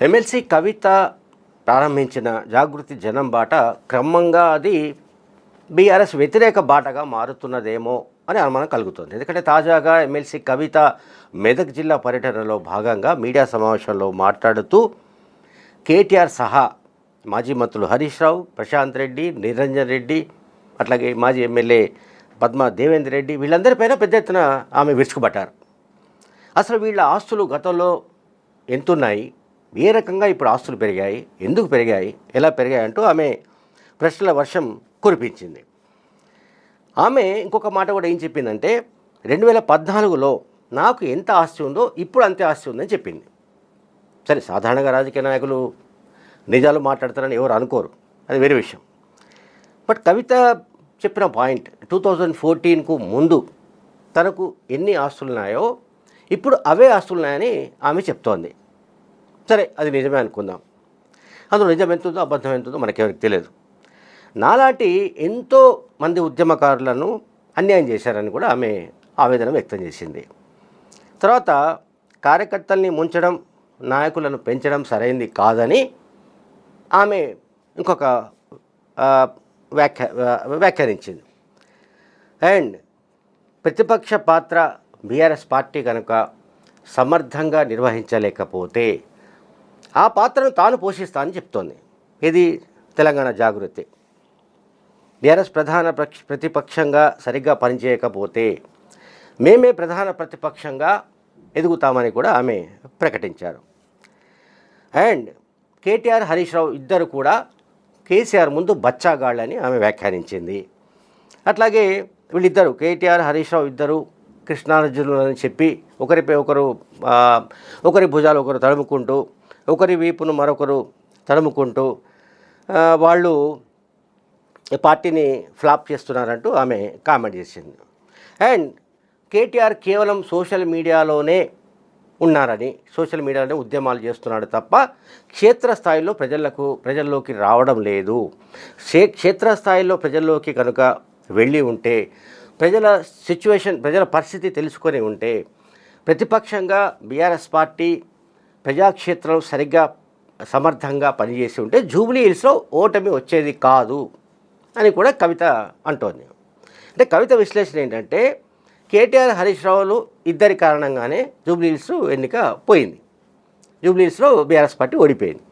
MLC కవిత ప్రారంభించిన జాగృతి జనం బాట క్రమంగా అది బీఆర్ఎస్ వ్యతిరేక బాటగా మారుతున్నదేమో అని అనుమానం కలుగుతుంది. ఎందుకంటే తాజాగా ఎమ్మెల్సీ కవిత మెదక్ జిల్లా పర్యటనలో భాగంగా మీడియా సమావేశంలో మాట్లాడుతూ కేటీఆర్ సహా మాజీ మంత్రులు హరీష్ రావు ప్రశాంత్ రెడ్డి నిరంజన్ రెడ్డి అట్లాగే మాజీ ఎమ్మెల్యే పద్మ దేవేందర్ రెడ్డి వీళ్ళందరిపైన పెద్ద ఎత్తున ఆమె విరుచుకుపట్టారు అసలు వీళ్ళ ఆస్తులు గతంలో ఎంతున్నాయి? ఏ రకంగా ఇప్పుడు ఆస్తులు పెరిగాయి ఎందుకు పెరిగాయి ఎలా పెరిగాయి అంటూ ఆమె ప్రశ్నల వర్షం కురిపించింది. ఆమె ఇంకొక మాట కూడా ఏం చెప్పిందంటే రెండు వేల పద్నాలుగులో నాకు ఎంత ఆస్తి ఉందో ఇప్పుడు అంతే ఆస్తి ఉందని చెప్పింది. సరే సాధారణంగా రాజకీయ నాయకులు నిజాలు మాట్లాడతారని ఎవరు అనుకోరు. అది వేరే విషయం. బట్ కవిత చెప్పిన పాయింట్ టూ థౌజండ్ ఫోర్టీన్కు ముందు తనకు ఎన్ని ఆస్తులు ఉన్నాయో ఇప్పుడు అవే ఆస్తులు ఉన్నాయని ఆమె చెప్తోంది. సరే అది నిజమే అనుకుందాం. అందులో నిజం ఎంత ఉందో అబద్ధం ఎంత ఉందో మనకెవరికి తెలియదు. నాలాంటి ఎంతో మంది ఉద్యమకారులను అన్యాయం చేశారని కూడా ఆమె ఆవేదన వ్యక్తం చేసింది. తర్వాత కార్యకర్తల్ని ముంచడం నాయకులను పెంచడం సరైంది కాదని ఆమె ఇంకొక వ్యాఖ్య వ్యాఖ్యానించింది. అండ్ ప్రతిపక్ష పాత్ర బీఆర్ఎస్ పార్టీ కనుక సమర్థంగా నిర్వహించలేకపోతే ఆ పాత్రను తాను పోషిస్తా అని చెప్తోంది. ఇది తెలంగాణ జాగృతి. బీఆర్ఎస్ ప్రధాన ప్రక్ష- ప్రతిపక్షంగా సరిగ్గా పనిచేయకపోతే మేమే ప్రధాన ప్రతిపక్షంగా ఎదుగుతామని కూడా ఆమె ప్రకటించారు. అండ్ కేటీఆర్ హరీష్ రావు ఇద్దరు కూడా కేసీఆర్ ముందు బచ్చాగాళ్ళని ఆమె వ్యాఖ్యానించింది. అట్లాగే వీళ్ళిద్దరు కేటీఆర్ హరీష్ రావు ఇద్దరు కృష్ణార్జునులు అని చెప్పి ఒకరిపై ఒకరు ఒకరి భుజాలు ఒకరు తడుముకుంటూ ఒకరి వీపును మరొకరు తడుముకుంటూ వాళ్ళు పార్టీని ఫ్లాప్ చేస్తున్నారంటూ ఆమె కామెంట్ చేసింది. అండ్ కేటీఆర్ కేవలం సోషల్ మీడియాలోనే ఉన్నారని సోషల్ మీడియాలోనే ఉద్యమాలు చేస్తున్నాడు తప్ప క్షేత్రస్థాయిలో ప్రజలకు ప్రజల్లోకి రావడం లేదు. క్షే క్షేత్రస్థాయిలో ప్రజల్లోకి కనుక వెళ్ళి ఉంటే ప్రజల సిచ్యువేషన్ ప్రజల పరిస్థితి తెలుసుకొని ఉంటే ప్రతిపక్షంగా బీఆర్ఎస్ పార్టీ ప్రజాక్షేత్రం సరిగ్గా సమర్థంగా పనిచేసి ఉంటే జూబ్లీ హిల్స్లో ఓటమి వచ్చేది కాదు అని కూడా కవిత అంటోంది. అంటే కవిత విశ్లేషణ ఏంటంటే కేటీఆర్ హరీష్ రావులు ఇద్దరి కారణంగానే జూబ్లీ హిల్స్ ఎన్నిక పోయింది. జూబ్లీ హిల్స్లో బీఆర్ఎస్ పార్టీ ఓడిపోయింది.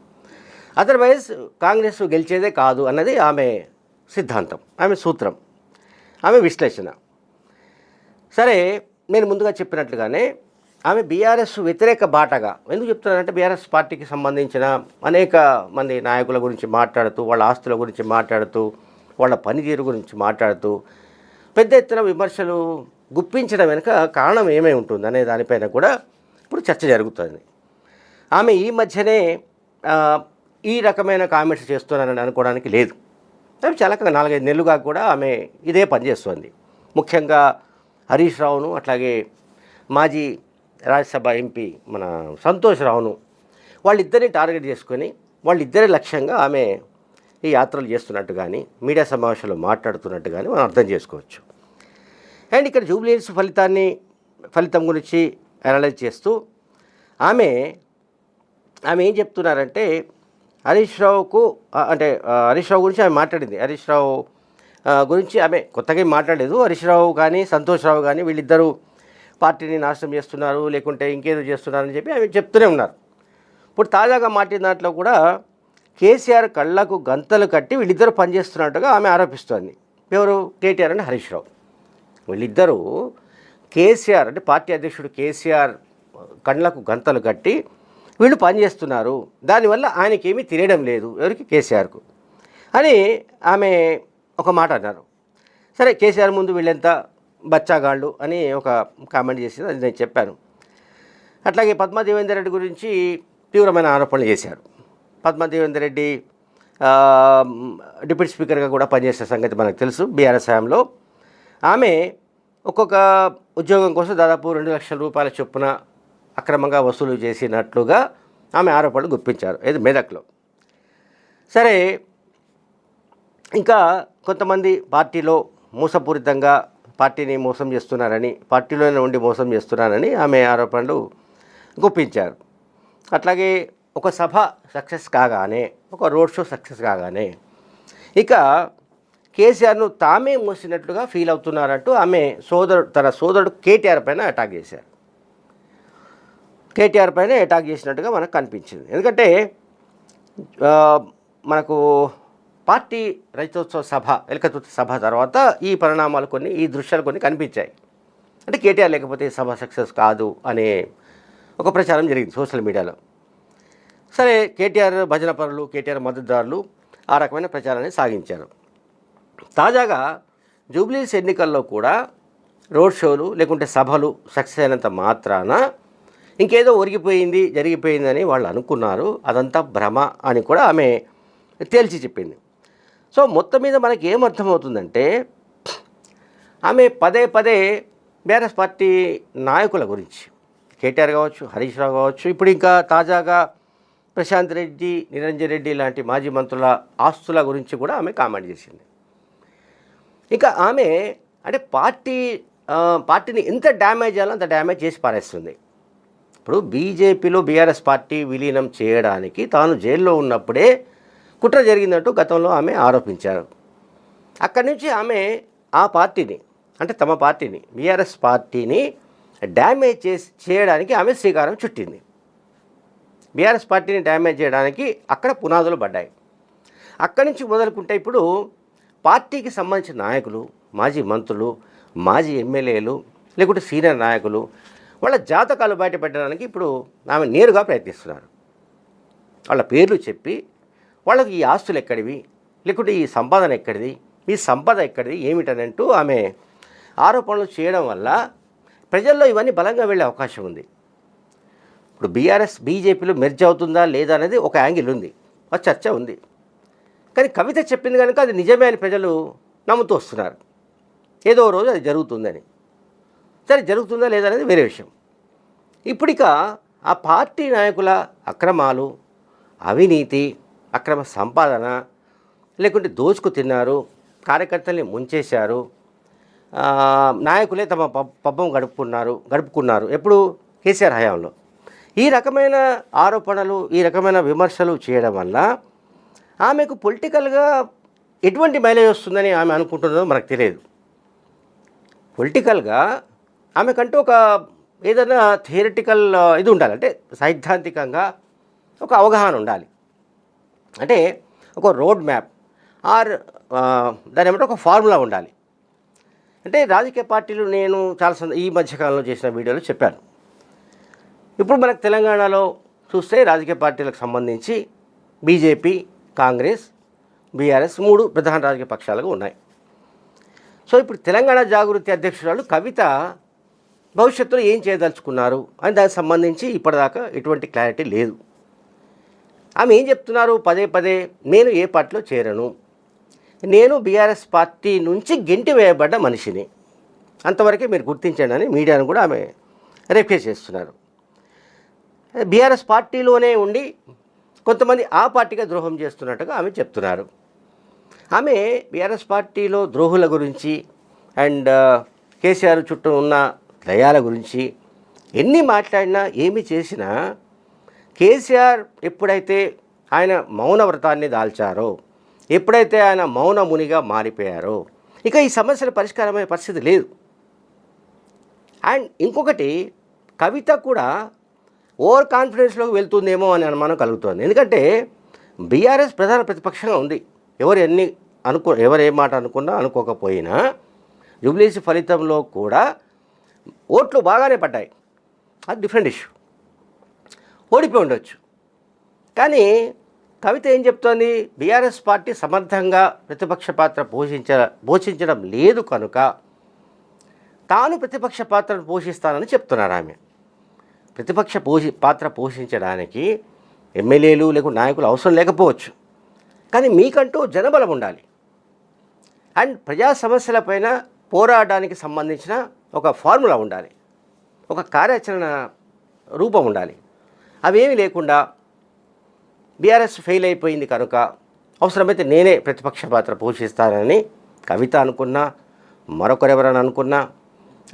అదర్వైజ్ కాంగ్రెస్ గెలిచేదే కాదు అన్నది ఆమె సిద్ధాంతం ఆమె సూత్రం ఆమె విశ్లేషణ. సరే నేను ముందుగా చెప్పినట్లుగానే ఆమె బీఆర్ఎస్ వ్యతిరేక బాటగా. ఎందుకు చెప్తున్నానంటే బీఆర్ఎస్ పార్టీకి సంబంధించిన అనేక మంది నాయకుల గురించి మాట్లాడుతూ వాళ్ళ ఆస్తుల గురించి మాట్లాడుతూ వాళ్ళ పనితీరు గురించి మాట్లాడుతూ పెద్ద ఎత్తున విమర్శలు గుప్పించడం వెనుక కారణం ఏమై ఉంటుంది అనే దానిపైన కూడా ఇప్పుడు చర్చ జరుగుతుంది. ఆమె ఈ మధ్యనే ఈ రకమైన కామెంట్స్ చేస్తున్నారని అనుకోవడానికి లేదు. అవి చాలా నాలుగైదు నెలలుగా కూడా ఆమె ఇదే పనిచేస్తుంది. ముఖ్యంగా హరీష్ రావును అట్లాగే మాజీ రాజ్యసభ ఎంపీ మన సంతోష్ రావును వాళ్ళిద్దరిని టార్గెట్ చేసుకొని వాళ్ళిద్దరి లక్ష్యంగా ఆమె ఈ యాత్రలు చేస్తున్నట్టు కానీ మీడియా సమావేశంలో మాట్లాడుతున్నట్టు కానీ మనం అర్థం చేసుకోవచ్చు. అండ్ ఇక్కడ జూబ్లీహిల్స్ ఫలితాన్ని ఫలితం గురించి అనలైజ్ చేస్తూ ఆమె ఆమె ఏం చెప్తున్నారంటే హరీష్ రావుకు అంటే హరీష్ రావు గురించి ఆమె మాట్లాడింది. హరీష్ రావు గురించి ఆమె కొత్తగా ఏం మాట్లాడలేదు. హరీష్ రావు కానీ సంతోష్ రావు కానీ వీళ్ళిద్దరూ పార్టీని నాశనం చేస్తున్నారు లేకుంటే ఇంకేదో చేస్తున్నారని చెప్పి ఆమె చెప్తూనే ఉన్నారు. ఇప్పుడు తాజాగా మాట్లాడిన దాంట్లో కూడా కేసీఆర్ కళ్ళకు గంతలు కట్టి వీళ్ళిద్దరూ పనిచేస్తున్నట్టుగా ఆమె ఆరోపిస్తోంది. ఎవరు? కేటీఆర్ అని హరీష్ రావు. వీళ్ళిద్దరూ కేసీఆర్ అంటే పార్టీ అధ్యక్షుడు కేసీఆర్ కళ్ళకు గంతలు కట్టి వీళ్ళు పనిచేస్తున్నారు. దానివల్ల ఆయనకి ఏమీ తెలియడం లేదు ఎవరికి? కేసీఆర్కు. అని ఆమె ఒక మాట అన్నారు. సరే కేసీఆర్ ముందు వీళ్ళెంత బచ్చాగాళ్ళు అని ఒక కామెంట్ చేసింది అది నేను చెప్పాను. అట్లాగే పద్మాదేవేందర్ రెడ్డి గురించి తీవ్రమైన ఆరోపణలు చేశారు. పద్మాదేవేందర్ రెడ్డి డిప్యూటీ స్పీకర్గా కూడా పనిచేసే సంగతి మనకు తెలుసు బీఆర్ఎస్ హయాంలో. ఆమె ఒక్కొక్క ఉద్యోగం కోసం దాదాపు రెండు లక్షల రూపాయల చొప్పున అక్రమంగా వసూలు చేసినట్లుగా ఆమె ఆరోపణలు గుప్పించారు ఏది మెదక్లో. సరే ఇంకా కొంతమంది పార్టీలో మోసపూరితంగా పార్టీని మోసం చేస్తున్నారని పార్టీలోనే ఉండి మోసం చేస్తున్నారని ఆమె ఆరోపణలు గుప్పించారు. అట్లాగే ఒక సభ సక్సెస్ కాగానే ఒక రోడ్ షో సక్సెస్ కాగానే ఇక కేసీఆర్ను తామే మోసినట్లుగా ఫీల్ అవుతున్నారంటూ ఆమె సోదరుడు తన సోదరుడు కేటీఆర్ పైన అటాక్ చేశారు. కేటీఆర్ పైన అటాక్ చేసినట్టుగా మనకు కనిపించింది. ఎందుకంటే మనకు పార్టీ రైతోత్సవ సభ ఎలకతుర్తి సభ తర్వాత ఈ పరిణామాలు కొన్ని ఈ దృశ్యాలు కొన్ని కనిపించాయి. అంటే కేటీఆర్ లేకపోతే సభ సక్సెస్ కాదు అనే ఒక ప్రచారం జరిగింది సోషల్ మీడియాలో. సరే కేటీఆర్ భజన పరులు కేటీఆర్ మద్దతుదారులు ఆ రకమైన ప్రచారాన్ని సాగించారు. తాజాగా జూబ్లీస్ ఎన్నికల్లో కూడా రోడ్ షోలు లేకుంటే సభలు సక్సెస్ అయినంత మాత్రాన ఇంకేదో ఒరిగిపోయింది జరిగిపోయిందని వాళ్ళు అనుకున్నారు. అదంతా భ్రమ అని కూడా ఆమె తేల్చి చెప్పింది. సో మొత్తం మీద మనకి ఏమర్థమవుతుందంటే ఆమె పదే పదే బీఆర్ఎస్ పార్టీ నాయకుల గురించి కేటీఆర్ కావచ్చు హరీష్ రావు కావచ్చు ఇప్పుడు ఇంకా తాజాగా ప్రశాంత్ రెడ్డి నిరంజన్ రెడ్డి లాంటి మాజీ మంత్రుల ఆస్తుల గురించి కూడా ఆమె కామెంట్ చేసింది. ఇంకా ఆమె అంటే పార్టీ పార్టీని ఎంత డ్యామేజ్ చేయాలో అంత డ్యామేజ్ చేసి పారేస్తుంది. ఇప్పుడు బీజేపీలో బీఆర్ఎస్ పార్టీ విలీనం చేయడానికి తాను జైల్లో ఉన్నప్పుడే కుట్ర జరిగిందంటూ గతంలో ఆమె ఆరోపించారు. అక్కడి నుంచి ఆమె ఆ పార్టీని అంటే తమ పార్టీని బీఆర్ఎస్ పార్టీని డ్యామేజ్ చేసి చేయడానికి ఆమె శ్రీకారం చుట్టింది. బీఆర్ఎస్ పార్టీని డ్యామేజ్ చేయడానికి అక్కడ పునాదులు పడ్డాయి. అక్కడి నుంచి మొదలుకుంటే ఇప్పుడు పార్టీకి సంబంధించిన నాయకులు మాజీ మంత్రులు మాజీ ఎమ్మెల్యేలు లేకుంటే సీనియర్ నాయకులు వాళ్ళ జాతకాలు బయట పెట్టడానికి ఇప్పుడు ఆమె నేరుగా ప్రయత్నిస్తున్నారు. వాళ్ళ పేర్లు చెప్పి వాళ్ళకి ఈ ఆస్తులు ఎక్కడివి? లేకుంటే ఈ సంపాదన ఎక్కడిది? ఈ సంపద ఎక్కడిది? ఏమిటనంటూ ఆమె ఆరోపణలు చేయడం వల్ల ప్రజల్లో ఇవన్నీ బలంగా వెళ్ళే అవకాశం ఉంది. ఇప్పుడు బీఆర్ఎస్ బీజేపీలో మెర్జ్ అవుతుందా లేదా అనేది ఒక యాంగిల్ ఉంది. ఒక చర్చ ఉంది. కానీ కవిత చెప్పింది కనుక అది నిజమే అని ప్రజలు నమ్ముతూ వస్తున్నారు. ఏదో రోజు అది జరుగుతుందని. సరే జరుగుతుందా లేదా అనేది వేరే విషయం. ఇప్పుడిక ఆ పార్టీ నాయకుల అక్రమాలు అవినీతి అక్రమ సంపాదన లేకుంటే దోచుకు తిన్నారు కార్యకర్తల్ని ముంచేశారు నాయకులే తమ పబ్బం గడుపుకున్నారు గడుపుకున్నారు. ఎప్పుడు? కేసీఆర్ హయాంలో. ఈ రకమైన ఆరోపణలు ఈ రకమైన విమర్శలు చేయడం వల్ల ఆమెకు పొలిటికల్గా ఎటువంటి మైలేజ్ వస్తుందని ఆమె అనుకుంటున్నదో మనకు తెలియదు. పొలిటికల్గా ఆమెకంటూ ఒక ఏదైనా థియరిటికల్ ఇది ఉండాలి. అంటే సైద్ధాంతికంగా ఒక అవగాహన ఉండాలి. అంటే ఒక రోడ్ మ్యాప్ ఆర్ దాని ఏమంటే ఒక ఫార్ములా ఉండాలి. అంటే రాజకీయ పార్టీలు నేను చాలా సంద ఈ మధ్యకాలంలో చేసిన వీడియోలో చెప్పాను. ఇప్పుడు మనకు తెలంగాణలో చూస్తే రాజకీయ పార్టీలకు సంబంధించి బీజేపీ కాంగ్రెస్ బీఆర్ఎస్ మూడు ప్రధాన రాజకీయ పక్షాలుగా ఉన్నాయి. సో ఇప్పుడు తెలంగాణ జాగృతి అధ్యక్షురాలు కవిత భవిష్యత్తులో ఏం చేయదలుచుకున్నారు? అని దానికి సంబంధించి ఇప్పటిదాకా ఎటువంటి క్లారిటీ లేదు. ఆమె ఏం చెప్తున్నారు? పదే పదే నేను ఏ పార్టీలో చేరను. నేను బీఆర్ఎస్ పార్టీ నుంచి గెంటి వేయబడ్డ మనిషిని. అంతవరకే మీరు గుర్తించండి అని మీడియాను కూడా ఆమె రిక్వెస్ట్ చేస్తున్నారు. బీఆర్ఎస్ పార్టీలోనే ఉండి కొంతమంది ఆ పార్టీగా ద్రోహం చేస్తున్నట్టుగా ఆమె చెప్తున్నారు. ఆమె బీఆర్ఎస్ పార్టీలో ద్రోహుల గురించి అండ్ కేసీఆర్ చుట్టూ ఉన్న దయాల గురించి ఎన్ని మాట్లాడినా ఏమి చేసినా కేసీఆర్ ఎప్పుడైతే ఆయన మౌన వ్రతాన్ని దాల్చారో ఎప్పుడైతే ఆయన మౌన మునిగా మారిపోయారో ఇక ఈ సమస్యల పరిష్కారమయ్యే పరిస్థితి లేదు. అండ్ ఇంకొకటి కవిత కూడా ఓవర్ కాన్ఫిడెన్స్లోకి వెళ్తుందేమో అని అనుమానం కలుగుతుంది. ఎందుకంటే బీఆర్ఎస్ ప్రధాన ప్రతిపక్షంగా ఉంది. ఎవరు ఎన్ని అనుకో ఎవరు ఏ మాట అనుకున్నా అనుకోకపోయినా జూబ్లీసీ ఫలితంలో కూడా ఓట్లు బాగానే పడ్డాయి. అది డిఫరెంట్ ఇష్యూ. ఓడిపోయి ఉండొచ్చు. కానీ కవిత ఏం చెప్తోంది? బీఆర్ఎస్ పార్టీ సమర్థంగా ప్రతిపక్ష పాత్ర పోషించ పోషించడం లేదు కనుక తాను ప్రతిపక్ష పాత్రను పోషిస్తానని చెప్తున్నారు ఆమె. ప్రతిపక్ష పోషి పాత్ర పోషించడానికి ఎమ్మెల్యేలు లేకుంటే నాయకులు అవసరం లేకపోవచ్చు. కానీ మీకంటూ జనబలం ఉండాలి. అండ్ ప్రజా సమస్యలపైన పోరాడడానికి సంబంధించిన ఒక ఫార్ములా ఉండాలి. ఒక కార్యాచరణ రూపం ఉండాలి. అవేమీ లేకుండా బీఆర్ఎస్ ఫెయిల్ అయిపోయింది కనుక అవసరమైతే నేనే ప్రతిపక్ష పాత్ర పోషిస్తానని కవిత అనుకున్నా మరొకరెవరని అనుకున్నా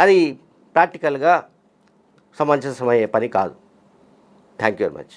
అది ప్రాక్టికల్గా సమంజసమయ్యే పని కాదు. Thank you very much